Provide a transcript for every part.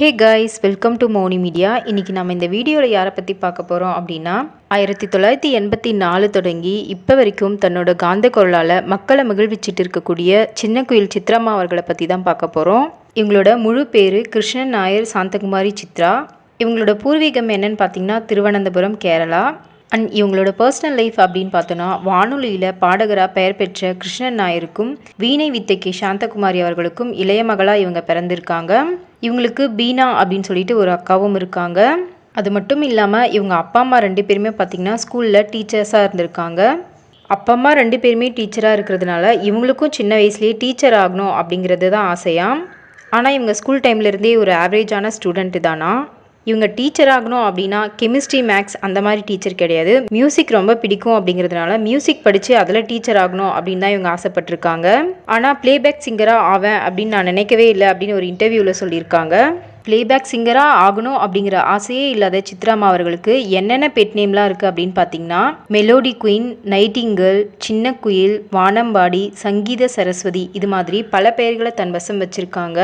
Hey guys welcome to Moni media இன்றைக்கி நம்ம இந்த வீடியோவில் யாரை பற்றி பார்க்க போகிறோம் அப்படின்னா ஆயிரத்தி தொள்ளாயிரத்தி எண்பத்தி நாலு தொடங்கி இப்போ வரைக்கும் தன்னோட காந்த குரலால் மக்களை மகிழ்விச்சிட்டு இருக்கக்கூடிய சின்ன குயில் சித்ராமா அவர்களை பற்றி தான் பார்க்க போகிறோம் இவங்களோட முழு பேர் கிருஷ்ணன் நாயர் சாந்தகுமாரி சித்ரா. இவங்களோட பூர்வீகம் என்னன்னு பார்த்தீங்கன்னா திருவனந்தபுரம் கேரளா. அண்ட் இவங்களோட பர்சனல் லைஃப் அப்படின்னு பார்த்தோன்னா வானொலியில் பாடகராக பெயர் பெற்ற கிருஷ்ணன் நாயருக்கும் வீணை வித்தைக்கு சாந்தகுமாரி அவர்களுக்கும் இளைய மகளாக இவங்க பிறந்திருக்காங்க. இவங்களுக்கு பீனா அப்படின்னு சொல்லிட்டு ஒரு அக்காவும் இருக்காங்க. அது மட்டும் இல்லாமல் இவங்க அப்பா அம்மா ரெண்டு பேருமே பார்த்திங்கன்னா ஸ்கூலில் டீச்சர்ஸாக இருந்திருக்காங்க. அப்பா அம்மா ரெண்டு பேருமே டீச்சராக இருக்கிறதுனால இவங்களுக்கும் சின்ன வயசுலேயே டீச்சர் ஆகணும் அப்படிங்கிறது தான் ஆசையாக ஆனால் இவங்க ஸ்கூல் டைம்லேருந்தே ஒரு ஆவரேஜான ஸ்டூடெண்ட்டு தானா? இவங்க டீச்சர் ஆகணும் அப்படின்னா கெமிஸ்ட்ரி மேக்ஸ் அந்த மாதிரி டீச்சர் கிடையாது. மியூசிக் ரொம்ப பிடிக்கும் அப்படிங்கிறதுனால மியூசிக் படித்து அதில் டீச்சர் ஆகணும் அப்படின்னு தான் இவங்க ஆசைப்பட்டிருக்காங்க. ஆனால் ப்ளேபேக் சிங்கராக ஆவேன் அப்படின்னு நான் நினைக்கவே இல்லை அப்படின்னு ஒரு இன்டர்வியூவில் சொல்லியிருக்காங்க. ப்ளேபேக் சிங்கராக ஆகணும் அப்படிங்கிற ஆசையே இல்லாத சித்ராமா அவர்களுக்கு என்னென்ன பெட் நேம்லாம் இருக்குது அப்படின்னு பார்த்தீங்கன்னா மெலோடி குயின் நைட்டிங்கல் சின்ன குயில் வானம்பாடி சங்கீத சரஸ்வதி இது மாதிரி பல பெயர்களை தன் வசம் வச்சுருக்காங்க.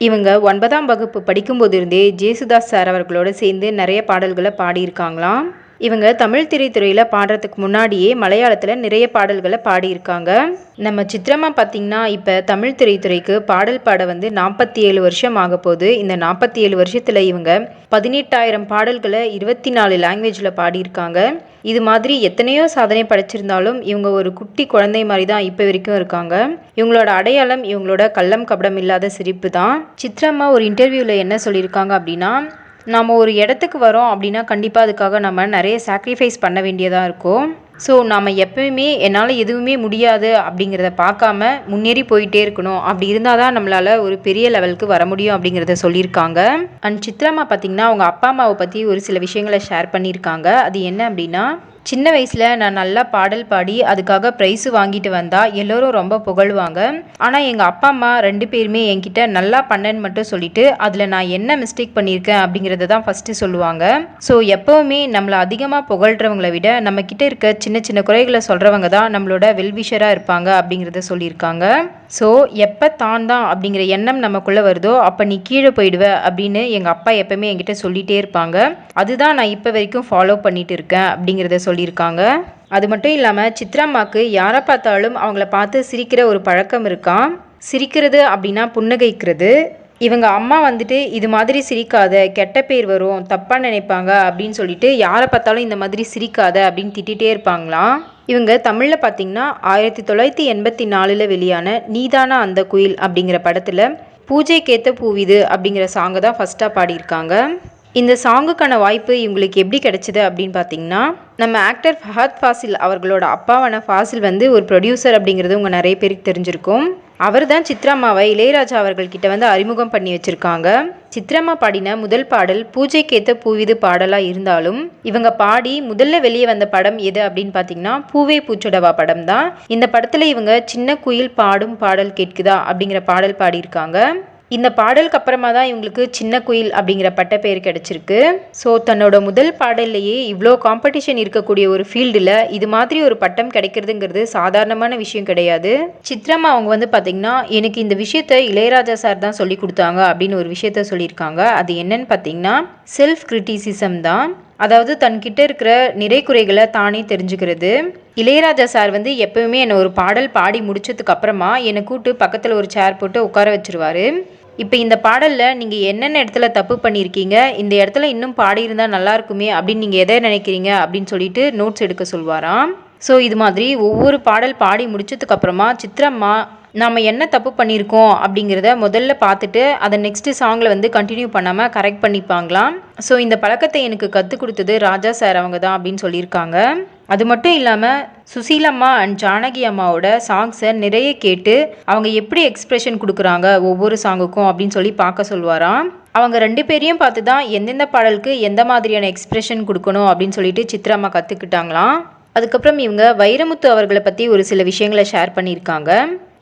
இவங்க ஒன்பதாம் வகுப்பு படிக்கும்போது இருந்தே ஜேசுதாஸ் சார் அவர்களோடு சேர்ந்து நிறைய பாடல்களை பாடியிருக்காங்களாம். இவங்க தமிழ் திரைத்துறையில் பாடுறதுக்கு முன்னாடியே மலையாளத்தில் நிறைய பாடல்களை பாடியிருக்காங்க. நம்ம சித்ரமா பார்த்திங்கன்னா இப்போ தமிழ் திரைத்துறைக்கு பாடல் பாட வந்து நாற்பத்தி ஏழு வருஷம் ஆக போகுது. இந்த நாற்பத்தி ஏழு வருஷத்தில் இவங்க பதினெட்டாயிரம் பாடல்களை இருபத்தி நாலு லாங்குவேஜில் பாடியிருக்காங்க. இது மாதிரி எத்தனையோ சாதனை படைச்சிருந்தாலும் இவங்க ஒரு குட்டி குழந்தை மாதிரி தான் இப்போ வரைக்கும் இருக்காங்க. இவங்களோட அடையாளம் இவங்களோட கள்ளம் கபடம் இல்லாத சிரிப்பு தான். சித்ரம்மா ஒரு இன்டர்வியூவில் என்ன சொல்லியிருக்காங்க அப்படின்னா நாம் ஒரு இடத்துக்கு வரோம் அப்படின்னா கண்டிப்பாக அதுக்காக நம்ம நிறைய சாக்ரிஃபைஸ் பண்ண வேண்டியதாக இருக்கும். ஸோ நாம் எப்பயுமே என்னால் எதுவுமே முடியாது அப்படிங்கிறத பார்க்காம முன்னேறி போயிட்டே இருக்கணும். அப்படி இருந்தால் தான் நம்மளால் ஒரு பெரிய லெவலுக்கு வர முடியும் அப்படிங்கிறத சொல்லியிருக்காங்க. அண்ட் சித்ராமா பார்த்திங்கன்னா அவங்க அப்பா அம்மாவை பற்றி ஒரு சில விஷயங்களை ஷேர் பண்ணியிருக்காங்க. அது என்ன அப்படின்னா சின்ன வயசில் நான் நல்லா பாடல் பாடி அதுக்காக ப்ரைஸு வாங்கிட்டு வந்தால் எல்லோரும் ரொம்ப புகழ்வாங்க. ஆனால் எங்கள் அப்பா அம்மா ரெண்டு பேருமே என்கிட்ட நல்லா பண்ணேன்னு மட்டும் சொல்லிட்டு அதில் நான் என்ன மிஸ்டேக் பண்ணியிருக்கேன் அப்படிங்கிறத தான் ஃபஸ்ட்டு சொல்லுவாங்க. ஸோ எப்போவுமே நம்மளை அதிகமாக புகழ்கிறவங்களை விட நம்மக்கிட்ட இருக்க சின்ன சின்ன குறைகளை சொல்கிறவங்க தான் நம்மளோட வெல்விஷராக இருப்பாங்க அப்படிங்கிறத சொல்லியிருக்காங்க. ஸோ எப்போ தான் தான் அப்படிங்கிற எண்ணம் நமக்குள்ளே வருதோ அப்போ நீ கீழே போயிடுவ அப்படின்னு எங்கள் அப்பா எப்போவுமே என்கிட்ட சொல்லிகிட்டே இருப்பாங்க. அதுதான் நான் இப்போ வரைக்கும் ஃபாலோ பண்ணிட்டு இருக்கேன் அப்படிங்கிறத சொல்லியிருக்காங்க. அது மட்டும் இல்லாமல் சித்ராம்மாக்கு யாரை பார்த்தாலும் அவங்கள பார்த்து சிரிக்கிற ஒரு பழக்கம் இருக்கான் சிரிக்கிறது அப்படின்னா புன்னகைக்கிறது. இவங்க அம்மா வந்துட்டு இது மாதிரி சிரிக்காத கெட்ட பேர் வரும் தப்பாக நினைப்பாங்க அப்படின்னு சொல்லிட்டு யாரை பார்த்தாலும் இந்த மாதிரி சிரிக்காத அப்படின்னு திட்டிகிட்டே இருப்பாங்களாம் இவங்க தமிழில் பார்த்தீங்கன்னா ஆயிரத்தி தொள்ளாயிரத்தி எண்பத்தி நாலில் வெளியான நீதானா அந்த குயில் அப்படிங்கிற படத்தில் பூஜைக்கேத்த பூவிது அப்படிங்கிற சாங்கை தான் ஃபஸ்ட்டாக பாடியிருக்காங்க. இந்த சாங்குக்கான வாய்ப்பு இவங்களுக்கு எப்படி கிடைச்சிது அப்படின்னு பார்த்தீங்கன்னா நம்ம ஆக்டர் ஃபஹத் ஃபாசில் அவர்களோட அப்பாவான ஃபாசில் வந்து ஒரு ப்ரொடியூசர் அப்படிங்கிறது உங்கள் நிறைய பேருக்கு தெரிஞ்சிருக்கும். அவர் தான் சித்ராமாவை இளையராஜா அவர்கள்கிட்ட வந்து அறிமுகம் பண்ணி வச்சுருக்காங்க. சித்ரம்மா பாடின முதல் பாடல் பூஜைக்கேத்த பூவிது பாடலாக இருந்தாலும் இவங்க பாடி முதல்ல வெளியே வந்த படம் எது அப்படின்னு பார்த்தீங்கன்னா பூவே பூச்சொடவா படம் தான் இந்த படத்தில் இவங்க சின்ன குயில் பாடும் பாடல் கேட்குதா அப்படிங்கிற பாடல் பாடியிருக்காங்க. இந்த பாடலுக்கு அப்புறமா தான் இவங்களுக்கு சின்ன குயில் அப்படிங்கிற பட்ட பேர் கிடச்சிருக்கு. ஸோ தன்னோட முதல் பாடல்லையே இவ்வளோ காம்படிஷன் இருக்கக்கூடிய ஒரு ஃபீல்டில் இது மாதிரி ஒரு பட்டம் கிடைக்கிறதுங்கிறது சாதாரணமான விஷயம் கிடையாது. சித்ரமா அவங்க வந்து பார்த்திங்கன்னா எனக்கு இந்த விஷயத்த இளையராஜா சார் தான் சொல்லி கொடுத்தாங்க அப்படின்னு ஒரு விஷயத்த சொல்லியிருக்காங்க. அது என்னன்னு பார்த்தீங்கன்னா செல்ஃப் கிரிட்டிசிசம் தான். அதாவது தன்கிட்ட இருக்கிற நிறை குறைகளை தானே தெரிஞ்சுக்கிறது. இளையராஜா சார் வந்து எப்பவுமே என்னை ஒரு பாடல் பாடி முடிச்சதுக்கு அப்புறமா என்னை கூட்டு பக்கத்தில் ஒரு சேர் போட்டு உட்கார வச்சிருவாரு. இப்போ இந்த பாடலில் நீங்கள் என்னென்ன இடத்துல தப்பு பண்ணியிருக்கீங்க இந்த இடத்துல இன்னும் பாடியிருந்தால் நல்லாயிருக்குமே அப்படின்னு நீங்கள் எதை நினைக்கிறீங்க? அப்படின்னு சொல்லிட்டு நோட்ஸ் எடுக்க சொல்வாராம். ஸோ இது மாதிரி ஒவ்வொரு பாடல் பாடி முடிச்சதுக்கப்புறமா சித்திரம்மா சித்ரம்மா நாம் என்ன தப்பு பண்ணியிருக்கோம் அப்படிங்கிறத முதல்ல பார்த்துட்டு அதை நெக்ஸ்ட்டு சாங்கில் வந்து கண்டினியூ பண்ணாமல் கரெக்ட் பண்ணிப்பாங்களாம். ஸோ இந்த பழக்கத்தை எனக்கு கற்றுக் கொடுத்தது ராஜா சார் அவங்க தான் அப்படின்னு சொல்லியிருக்காங்க. அது மட்டும் இல்லாமல் சுசீலம்மா அண்ட் ஜானகி அம்மாவோட சாங்ஸை நிறைய கேட்டு அவங்க எப்படி எக்ஸ்ப்ரெஷன் கொடுக்குறாங்க ஒவ்வொரு சாங்குக்கும் அப்படின்னு சொல்லி பார்க்க சொல்வாராம் அவங்க ரெண்டு பேரையும் பார்த்து தான் எந்தெந்த பாடலுக்கு எந்த மாதிரியான எக்ஸ்ப்ரெஷன் கொடுக்கணும் அப்படின்னு சொல்லிட்டு சித்ராம்மா கற்றுக்கிட்டாங்களாம் அதுக்கப்புறம் இவங்க வைரமுத்து அவர்களை பற்றி ஒரு சில விஷயங்களை ஷேர் பண்ணியிருக்காங்க.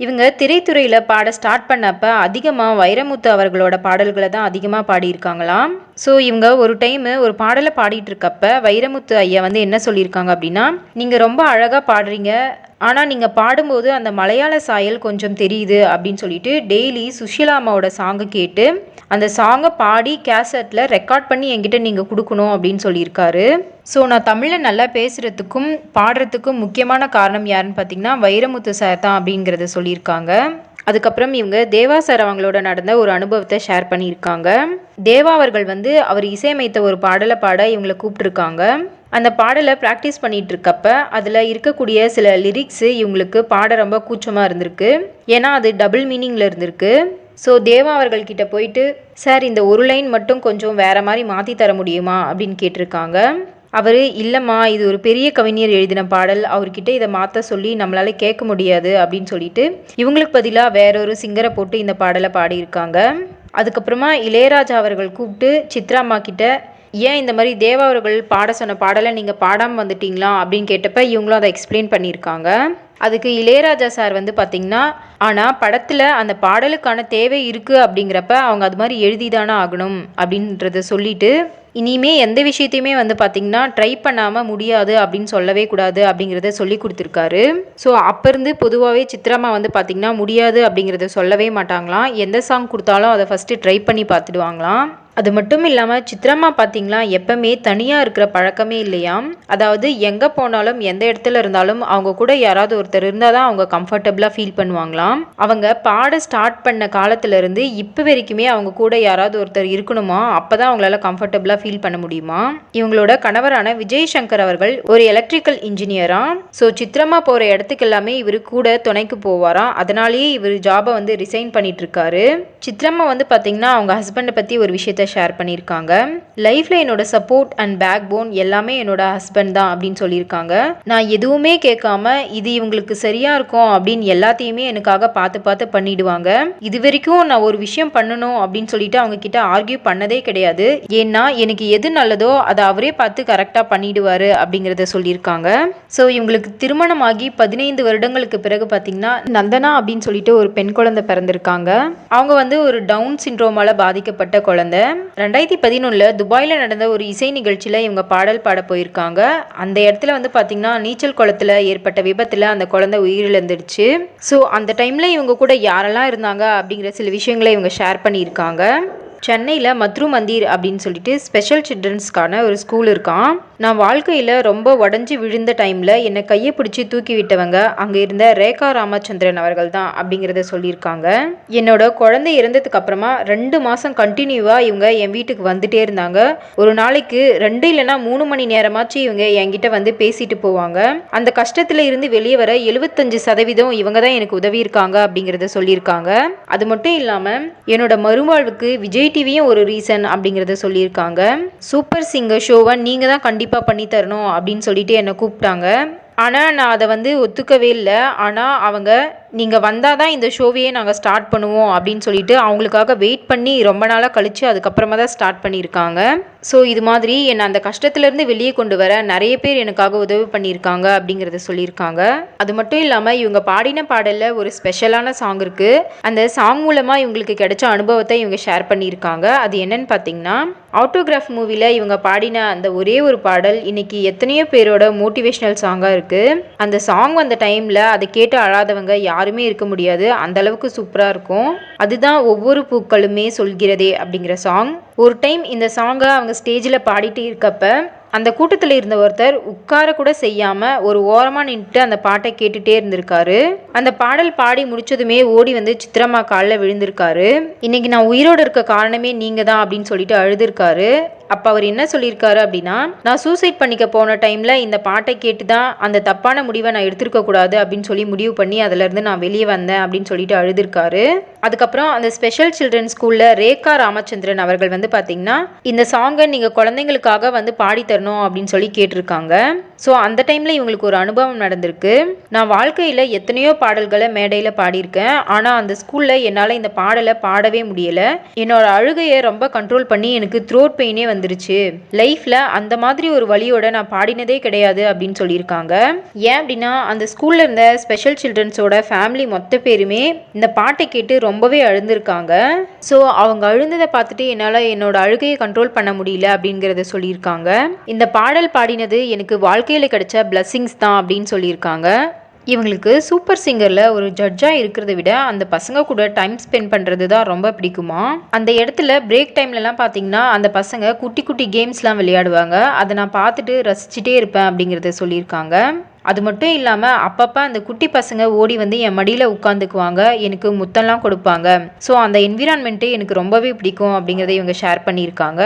இவங்க திரைத்துறையில் பாட ஸ்டார்ட் பண்ணப்ப அதிகமாக வைரமுத்து அவர்களோட பாடல்களை தான் அதிகமாக பாடியிருக்காங்களாம். ஸோ இவங்க ஒரு டைமு ஒரு பாடலை பாடிட்டு இருக்கப்ப வைரமுத்து ஐயா வந்து என்ன சொல்லியிருக்காங்க அப்படின்னா நீங்கள் ரொம்ப அழகாக பாடுறீங்க. ஆனால் நீங்கள் பாடும்போது அந்த மலையாள சாயல் கொஞ்சம் தெரியுது அப்படின்னு சொல்லிட்டு டெய்லி சுஷீலா அம்மாவோட சாங்கை கேட்டு அந்த சாங்கை பாடி கேசட்டில் ரெக்கார்ட் பண்ணி என்கிட்ட நீங்கள் கொடுக்கணும் அப்படின்னு சொல்லியிருக்காரு. ஸோ நான் தமிழில் நல்லா பேசுகிறதுக்கும் பாடுறதுக்கும் முக்கியமான காரணம் யாருன்னு பார்த்தீங்கன்னா வைரமுத்து சார் தான் அப்படிங்கிறத சொல்லியிருக்காங்க. அதுக்கப்புறம் இவங்க தேவா சார் அவங்களோட நடந்த ஒரு அனுபவத்தை ஷேர் பண்ணியிருக்காங்க. தேவா அவர்கள் வந்து அவர் இசையமைத்த ஒரு பாடலை பாட இவங்களை கூப்பிட்ருக்காங்க அந்த பாடலை ப்ராக்டிஸ் பண்ணிட்டு இருக்கப்ப அதில் இருக்கக்கூடிய சில லிரிக்ஸு இவங்களுக்கு பாட ரொம்ப கூச்சமாக இருந்திருக்கு. ஏன்னா அது டபுள் மீனிங்கில் இருந்திருக்கு. ஸோ தேவா அவர்கள்கிட்ட போயிட்டு சார் இந்த ஒரு லைன் மட்டும் கொஞ்சம் வேற மாதிரி மாற்றி தர முடியுமா? அப்படின்னு கேட்டிருக்காங்க. அவர் இல்லைம்மா இது ஒரு பெரிய கவிஞர் எழுதின பாடல். அவர்கிட்ட இதை மாற்ற சொல்லி நம்மளால கேட்க முடியாது அப்படின்னு சொல்லிட்டு இவங்களுக்கு பதிலாக வேற ஒரு சிங்கரை போட்டு இந்த பாடலை பாடியிருக்காங்க. அதுக்கப்புறமா இளையராஜா அவர்கள் கூப்பிட்டு சித்ராம்மா கிட்ட ஏன் இந்த மாதிரி தேவா அவர்கள் பாட சொன்ன பாடலை நீங்கள் பாடாமல் வந்துட்டீங்களா? அப்படின்னு கேட்டப்ப இவங்களும் அதை எக்ஸ்பிளைன் பண்ணியிருக்காங்க. அதுக்கு இளையராஜா சார் வந்து பார்த்தீங்கன்னா ஆனால் படத்தில் அந்த பாடலுக்கான தேவை இருக்குது அப்படிங்கிறப்ப அவங்க அது மாதிரி எழுதி தானே ஆகணும் அப்படின்றத சொல்லிட்டு இனிமே எந்த விஷயத்தையுமே வந்து பார்த்திங்கன்னா ட்ரை பண்ணாமல் முடியாது அப்படின்னு சொல்லவே கூடாது அப்படிங்கிறத சொல்லி கொடுத்துருக்காரு. ஸோ அப்போ இருந்து பொதுவாகவே சித்திரமா வந்து பார்த்திங்கன்னா முடியாது அப்படிங்கிறத சொல்லவே மாட்டாங்களாம். எந்த சாங் கொடுத்தாலும் அதை ஃபஸ்ட்டு ட்ரை பண்ணி பார்த்துடுவாங்களாம். அது மட்டும் இல்லாமல் சித்திரம்மா பார்த்தீங்களா எப்பவுமே தனியாக இருக்கிற பழக்கமே இல்லையாம் அதாவது எங்கே போனாலும் எந்த இடத்துல இருந்தாலும் அவங்க கூட யாராவது ஒருத்தர் இருந்தால் தான் அவங்க கம்ஃபர்டபுளாக ஃபீல் பண்ணுவாங்களாம் அவங்க பாட ஸ்டார்ட் பண்ண காலத்துலேருந்து இப்போ வரைக்குமே அவங்க கூட யாராவது ஒருத்தர் இருக்கணுமா? அப்போ தான் அவங்களால கம்ஃபர்டபுளாக ஃபீல் பண்ண முடியுமா? இவங்களோட கணவரான விஜய் சங்கர் அவர்கள் ஒரு எலக்ட்ரிக்கல் இன்ஜினியரா ஸோ சித்திரம்மா போகிற இடத்துக்கு எல்லாமே இவர் கூட துணைக்கு போவாராம் அதனாலேயே இவர் ஜாபை வந்து ரிசைன் பண்ணிட்டு இருக்காரு. சித்திரம்மா வந்து பார்த்தீங்கன்னா அவங்க ஹஸ்பண்டை பற்றி ஒரு விஷயத்த ஷேர் பண்ணியிருக்காங்க. லைஃப்பில் என்னோட சப்போர்ட் அண்ட் பேக் போன் எல்லாமே என்னோட ஹஸ்பண்ட் தான் அப்படின்னு சொல்லியிருக்காங்க. நான் எதுவுமே கேட்காம இது இவங்களுக்கு சரியா இருக்கும் அப்படின்னு எல்லாத்தையுமே எனக்காக பார்த்து பார்த்து பண்ணிடுவாங்க. இது வரைக்கும் நான் ஒரு விஷயம் பண்ணணும் அப்படின்னு சொல்லிட்டு அவங்க கிட்ட ஆர்கியூ பண்ணதே கிடையாது. ஏன்னா எனக்கு எது நல்லதோ அதை அவரே பார்த்து கரெக்டாக பண்ணிடுவாரு அப்படிங்கிறத சொல்லியிருக்காங்க. ஸோ இவங்களுக்கு திருமணமாகி பதினைந்து வருடங்களுக்கு பிறகு பார்த்தீங்கன்னா நந்தனா அப்படின்னு சொல்லிட்டு ஒரு பெண் குழந்தை பிறந்திருக்காங்க. அவங்க வந்து ஒரு டவுன் சிண்ட்ரோமால பாதிக்கப்பட்ட குழந்தை. ரெண்டாயிரத்தி பதினொன்றில் துபாயில் நடந்த ஒரு இசை நிகழ்ச்சியில் இவங்க பாடல் பாட போயிருக்காங்க. அந்த இடத்துல வந்து பார்த்தீங்கன்னா நீச்சல் குளத்தில் ஏற்பட்ட விபத்தில் அந்த குழந்தை உயிரிழந்துடுச்சு. ஸோ அந்த டைமில் இவங்க கூட யாரெல்லாம் இருந்தாங்க அப்படிங்கிற சில விஷயங்களை இவங்க ஷேர் பண்ணியிருக்காங்க. சென்னையில் மத்ரு மந்திர் அப்படின்னு சொல்லிட்டு ஸ்பெஷல் சில்ட்ரன்ஸ்க்கான ஒரு ஸ்கூல் இருக்கான் நான் வாழ்க்கையில் ரொம்ப உடஞ்சி விழுந்த டைமில் என்னை கையை பிடிச்சி தூக்கி விட்டவங்க அங்கே இருந்த ரேகா ராமச்சந்திரன் அவர்கள் தான் அப்படிங்கிறத சொல்லியிருக்காங்க. என்னோட குழந்தை இறந்ததுக்கு அப்புறமா ரெண்டு மாதம் கண்டினியூவாக இவங்க என் வீட்டுக்கு வந்துட்டே இருந்தாங்க. ஒரு நாளைக்கு ரெண்டு இல்லைன்னா மூணு மணி நேரமாச்சு இவங்க என்கிட்ட வந்து பேசிட்டு போவாங்க. அந்த கஷ்டத்தில் இருந்து வெளியே வர எழுபத்தஞ்சு சதவீதம் இவங்க தான் எனக்கு உதவி இருக்காங்க அப்படிங்கிறத சொல்லியிருக்காங்க. அது மட்டும் இல்லாமல் என்னோட மறுவாழ்வுக்கு விஜய் டிவியும் ஒரு ரீசன் அப்படிங்கிறத சொல்லியிருக்காங்க. சூப்பர் சிங்கர் ஷோவை நீங்கள் தான் கண்டிப்பாக பண்ணி தரணும் அப்படின்னு சொல்லிட்டு என்னை கூப்பிட்டாங்க. ஆனால் நான் அதை வந்து ஒத்துக்கவே இல்லை. ஆனால் அவங்க நீங்கள் வந்தால் தான் இந்த ஷோவையே நாங்கள் ஸ்டார்ட் பண்ணுவோம் அப்படின்னு சொல்லிட்டு அவங்களுக்காக வெயிட் பண்ணி ரொம்ப நாளாக கழித்து அதுக்கப்புறமா தான் ஸ்டார்ட் பண்ணியிருக்காங்க. ஸோ இது மாதிரி என்னை அந்த கஷ்டத்துலேருந்து வெளியே கொண்டு வர நிறைய பேர் எனக்காக உதவி பண்ணியிருக்காங்க அப்படிங்கிறத சொல்லியிருக்காங்க. அது மட்டும் இல்லாமல் இவங்க பாடின பாடலில் ஒரு ஸ்பெஷலான சாங் இருக்குது அந்த சாங் மூலமாக இவங்களுக்கு கிடைச்ச அனுபவத்தை இவங்க ஷேர் பண்ணியிருக்காங்க. அது என்னன்னு பார்த்தீங்கன்னா ஆட்டோகிராஃப் மூவியில் இவங்க பாடின அந்த ஒரே ஒரு பாடல் இன்னைக்கு எத்தனையோ பேரோட மோட்டிவேஷ்னல் சாங்காக இருக்குது அந்த சாங் வந்த டைமில் அதை கேட்டு அழாதவங்க யார் யாருமே இருக்க முடியாது. அந்த அளவுக்கு சூப்பராக இருக்கும். அதுதான் ஒவ்வொரு பூக்களுமே சொல்கிறதே அப்படிங்கிற சாங் ஒரு டைம் இந்த சாங்கை அவங்க ஸ்டேஜில் பாடிட்டு இருக்கப்ப அந்த கூட்டத்தில் இருந்த ஒருத்தர் உட்கார கூட செய்யாமல் ஒரு ஓரமாக நின்றுட்டு அந்த பாட்டை கேட்டுட்டே இருந்திருக்காரு. அந்த பாடல் பாடி முடிச்சதுமே ஓடி வந்து சித்திரம்மா காலில் விழுந்திருக்காரு. இன்னைக்கு நான் உயிரோடு இருக்க காரணமே நீங்கள் தான் அப்படின்னு சொல்லிட்டு அழுதுருக்காரு. அப்போ அவர் என்ன சொல்லியிருக்காரு அப்படின்னா நான் சூசைட் பண்ணிக்க போன டைமில் இந்த பாட்டை கேட்டு தான் அந்த தப்பான முடிவை நான் எடுத்திருக்க கூடாது அப்படின்னு சொல்லி முடிவு பண்ணி அதுலேருந்து நான் வெளியே வந்தேன் அப்படின்னு சொல்லிட்டு அழுதுருக்காரு. அதுக்கப்புறம் அந்த ஸ்பெஷல் சில்ட்ரன் ஸ்கூலில் ரேகா ராமச்சந்திரன் அவர்கள் வந்து பார்த்தீங்கன்னா இந்த சாங்கை நீங்கள் குழந்தைங்களுக்காக வந்து பாடி தரணும் அப்படின்னு சொல்லி கேட்டிருக்காங்க. ஸோ அந்த டைமில் இவங்களுக்கு ஒரு அனுபவம் நடந்திருக்கு. நான் வாழ்க்கையில் எத்தனையோ பாடல்களை மேடையில் பாடியிருக்கேன். ஆனால் அந்த ஸ்கூலில் என்னால் இந்த பாடலை பாடவே முடியலை. என்னோட அழுகையை ரொம்ப கண்ட்ரோல் பண்ணி எனக்கு த்ரோட் பெயினே வந்துருச்சு. லைஃப்பில் அந்த மாதிரி ஒரு வழியோட நான் பாடினதே கிடையாது அப்படின்னு சொல்லியிருக்காங்க. ஏன் அப்படின்னா அந்த ஸ்கூலில் இருந்த ஸ்பெஷல் சில்ட்ரன்ஸோட ஃபேமிலி மொத்த பேருமே இந்த பாட்டை கேட்டு ரொம்பவே அழுந்திருக்காங்க. ஸோ அவங்க அழுந்ததை பார்த்துட்டு என்னால் என்னோட அழுகையை கண்ட்ரோல் பண்ண முடியல அப்படிங்கிறத சொல்லியிருக்காங்க. இந்த பாடல் பாடினது எனக்கு வாழ்க்கையில் கிடைச்ச பிளஸ்ஸிங்ஸ் தான் அப்படின்னு சொல்லியிருக்காங்க. இவங்களுக்கு சூப்பர் சிங்கரில் ஒரு ஜட்ஜாக இருக்கிறத விட அந்த பசங்க கூட டைம் ஸ்பெண்ட் பண்ணுறது தான் ரொம்ப பிடிக்குமா? அந்த இடத்துல பிரேக் டைம்லலாம் பார்த்தீங்கன்னா அந்த பசங்க குட்டி குட்டி கேம்ஸ்லாம் விளையாடுவாங்க. அதை நான் பார்த்துட்டு ரசிச்சுட்டே இருப்பேன் அப்படிங்கிறத சொல்லியிருக்காங்க. அது மட்டும் இல்லாமல் அப்பப்போ அந்த குட்டி பசங்க ஓடி வந்து என் மடியில் உட்காந்துக்குவாங்க எனக்கு முத்தம்லாம் கொடுப்பாங்க. ஸோ அந்த என்விரான்மெண்ட்டு எனக்கு ரொம்பவே பிடிக்கும் அப்படிங்கிறத இவங்க ஷேர் பண்ணியிருக்காங்க.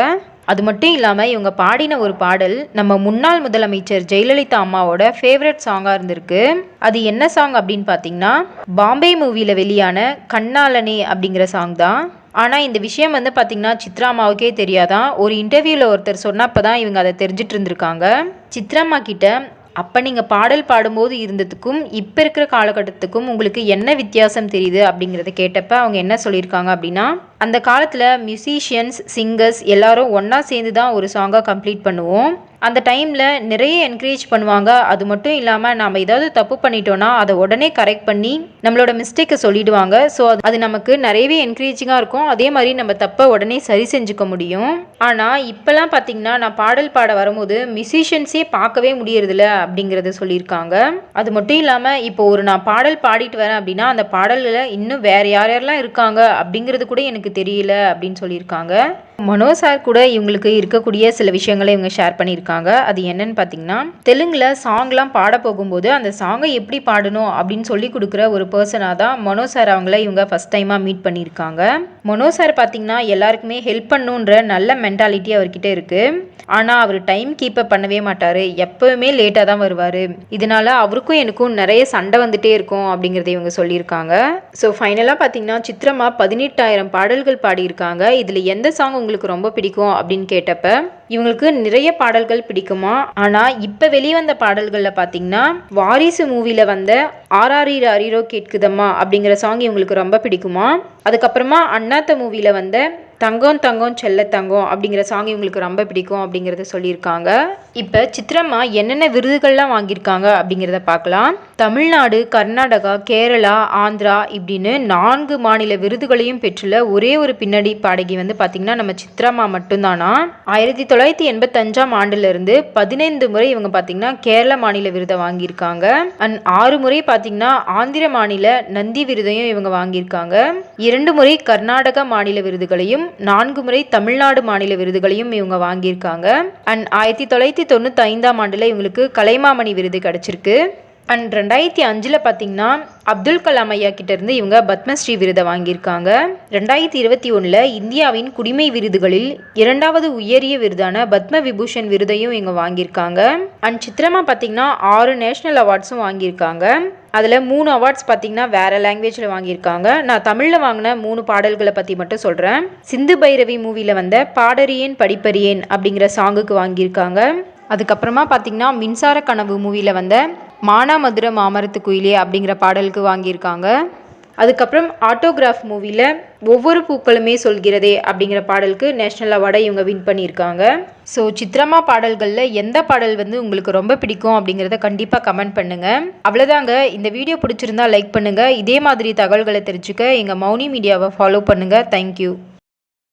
அது மட்டும் இல்லாமல் இவங்க பாடின ஒரு பாடல் நம்ம முன்னாள் முதலமைச்சர் ஜெயலலிதா அம்மாவோட ஃபேவரட் சாங்காக இருந்திருக்கு. அது என்ன சாங் அப்படின்னு பார்த்தீங்கன்னா பாம்பே மூவியில் வெளியான கண்ணாலனே அப்படிங்கிற சாங் தான். ஆனால் இந்த விஷயம் வந்து பார்த்திங்கன்னா சித்ரா அம்மாவுக்கே தெரியாதான். ஒரு இன்டர்வியூவில் ஒருத்தர் சொன்னப்போ தான் இவங்க அதை தெரிஞ்சிட்டு இருந்திருக்காங்க. சித்ராமா கிட்ட அப்போ நீங்கள் பாடல் பாடும்போது இருந்ததுக்கும் இப்போ இருக்கிற காலகட்டத்துக்கும் உங்களுக்கு என்ன வித்தியாசம் தெரியுது அப்படிங்கிறத கேட்டப்ப அவங்க என்ன சொல்லியிருக்காங்க அப்படின்னா அந்த காலத்தில் மியூசிஷியன்ஸ் சிங்கர்ஸ் எல்லாரும் ஒன்றா சேர்ந்து தான் ஒரு சாங்காக கம்ப்ளீட் பண்ணுவோம். அந்த டைமில் நிறைய என்கரேஜ் பண்ணுவாங்க. அது மட்டும் இல்லாமல் நாம் ஏதாவது தப்பு பண்ணிட்டோன்னா அதை உடனே கரெக்ட் பண்ணி நம்மளோட மிஸ்டேக்கை சொல்லிடுவாங்க. ஸோ அது நமக்கு நிறையவே என்கரேஜிங்காக இருக்கும். அதே மாதிரி நம்ம தப்பை உடனே சரி செஞ்சுக்க முடியும். ஆனால் இப்போல்லாம் பார்த்தீங்கன்னா நான் பாடல் பாட வரும்போது மியூசிஷியன்ஸே பார்க்கவே முடியறதில்ல அப்படிங்கிறத சொல்லியிருக்காங்க. அது மட்டும் இல்லாமல் இப்போ ஒரு நான் பாடல் பாடிட்டு வரேன் அப்படின்னா அந்த பாடலில் இன்னும் வேறு யார் யாரெல்லாம் இருக்காங்க அப்படிங்கிறது கூட எனக்கு தெரியல அப்படின்னு சொல்லியிருக்காங்க. மனோ சார் கூட இவங்களுக்கு இருக்கக்கூடிய சில விஷயங்களை இவங்க ஷேர் பண்ணியிருக்காங்க. அது என்னன்னு பார்த்தீங்கன்னா தெலுங்கில் சாங்லாம் பாட போகும்போது அந்த சாங்கை எப்படி பாடணும் அப்படின்னு சொல்லி கொடுக்குற ஒரு பர்சனாக தான் மனோ சார் அவங்கள இவங்க ஃபஸ்ட் டைமாக மீட் பண்ணியிருக்காங்க. மனோ சார் பார்த்தீங்கன்னா எல்லாருக்குமே ஹெல்ப் பண்ணுன்ற நல்ல மென்டாலிட்டி அவர்கிட்ட இருக்குது ஆனால் அவர் டைம் கீப்பப் பண்ணவே மாட்டார். எப்போவுமே லேட்டாக தான் வருவார். இதனால அவருக்கும் எனக்கும் நிறைய சண்டை வந்துட்டே இருக்கும் அப்படிங்கிறத இவங்க சொல்லியிருக்காங்க. ஸோ ஃபைனலாக பார்த்தீங்கன்னா சித்திரமா பதினெட்டாயிரம் பாடல்கள் பாடியிருக்காங்க. இதில் எந்த சாங் உங்களுக்கு ரொம்ப பிடிக்கும் அப்படின்னு கேட்டப்ப இவங்களுக்கு நிறைய பாடல்கள் பிடிக்குமா? ஆனால் இப்போ வெளிவந்த பாடல்களில் பார்த்தீங்கன்னா வாரிசு மூவியில் வந்த ஆராரிர அரிரோ கேட்குதம்மா அப்படிங்கிற சாங் இவங்களுக்கு ரொம்ப பிடிக்குமா? அதுக்கப்புறமா அண்ணாத்த மூவியில் வந்த தங்கம் தங்கம் செல்ல தங்கம் அப்படிங்கிற சாங் இவங்களுக்கு ரொம்ப பிடிக்கும் அப்படிங்கிறத சொல்லியிருக்காங்க. இப்போ சித்ரம்மா என்னென்ன விருதுகள்லாம் வாங்கியிருக்காங்க அப்படிங்கிறத பார்க்கலாம். தமிழ்நாடு கர்நாடகா கேரளா ஆந்திரா இப்படின்னு நான்கு மாநில விருதுகளையும் பெற்றுள்ள ஒரே ஒரு பின்னணி பாடகி வந்து பார்த்திங்கன்னா நம்ம சித்ரம்மா மட்டும்தானா? ஆயிரத்தி தொள்ளாயிரத்தி எண்பத்தஞ்சாம் ஆண்டுலேருந்து பதினைந்து முறை இவங்க பார்த்திங்கன்னா கேரள மாநில விருதை வாங்கியிருக்காங்க. அண்ட் ஆறு முறை பார்த்திங்கன்னா ஆந்திர மாநில நந்தி விருதையும் இவங்க வாங்கியிருக்காங்க. இரண்டு முறை கர்நாடக மாநில விருதுகளையும் நான்கு முறை தமிழ்நாடு மாநில விருதுகளையும் இவங்க வாங்கியிருக்காங்க. அண்ட் ஆயிரத்தி தொள்ளாயிரத்தி தொண்ணூற்றி ஐந்தாம் ஆண்டில் இவங்களுக்கு கலைமாமணி விருது கிடச்சிருக்கு. அண்ட் ரெண்டாயிரத்தி அஞ்சில் பார்த்தீங்கன்னா அப்துல் கலாம் ஐயா கிட்ட இருந்து இவங்க பத்மஸ்ரீ விருதை வாங்கியிருக்காங்க. ரெண்டாயிரத்தி இருபத்தி ஒன்றில் இந்தியாவின் குடிமை விருதுகளில் இரண்டாவது உயரிய விருதான பத்ம விபூஷன் விருதையும் இவங்க வாங்கியிருக்காங்க. அண்ட் சித்திரமா பார்த்தீங்கன்னா ஆறு நேஷ்னல் அவார்ட்ஸும் வாங்கியிருக்காங்க. அதில் மூணு அவார்ட்ஸ் பார்த்தீங்கன்னா வேறு லாங்குவேஜில் வாங்கியிருக்காங்க. நான் தமிழில் வாங்கின மூணு பாடல்களை பற்றி மட்டும் சொல்கிறேன் சிந்து பைரவி மூவியில் வந்த பாடறியேன் படிப்பறியேன் அப்படிங்கிற சாங்குக்கு வாங்கியிருக்காங்க. அதுக்கப்புறமா பார்த்தீங்கன்னா மின்சார கனவு மூவியில் வந்த மானாமதுர மாமரத்து குயிலே அப்படிங்கிற பாடலுக்கு வாங்கியிருக்காங்க. அதுக்கப்புறம் ஆட்டோகிராஃப் மூவியில் ஒவ்வொரு பூக்களுமே சொல்கிறதே அப்படிங்கிற பாடலுக்கு நேஷ்னல் அவார்டை இவங்க வின் பண்ணியிருக்காங்க. ஸோ சித்ரமா பாடல்களில் எந்த பாடல் வந்து உங்களுக்கு ரொம்ப பிடிக்கும் அப்படிங்கிறத கண்டிப்பாக கமெண்ட் பண்ணுங்கள் அவ்வளோதாங்க இந்த வீடியோ பிடிச்சிருந்தா லைக் பண்ணுங்கள் இதே மாதிரி தகவல்களை தெரிஞ்சுக்க எங்கள் மௌனி மீடியாவை ஃபாலோ பண்ணுங்கள் தேங்க்யூ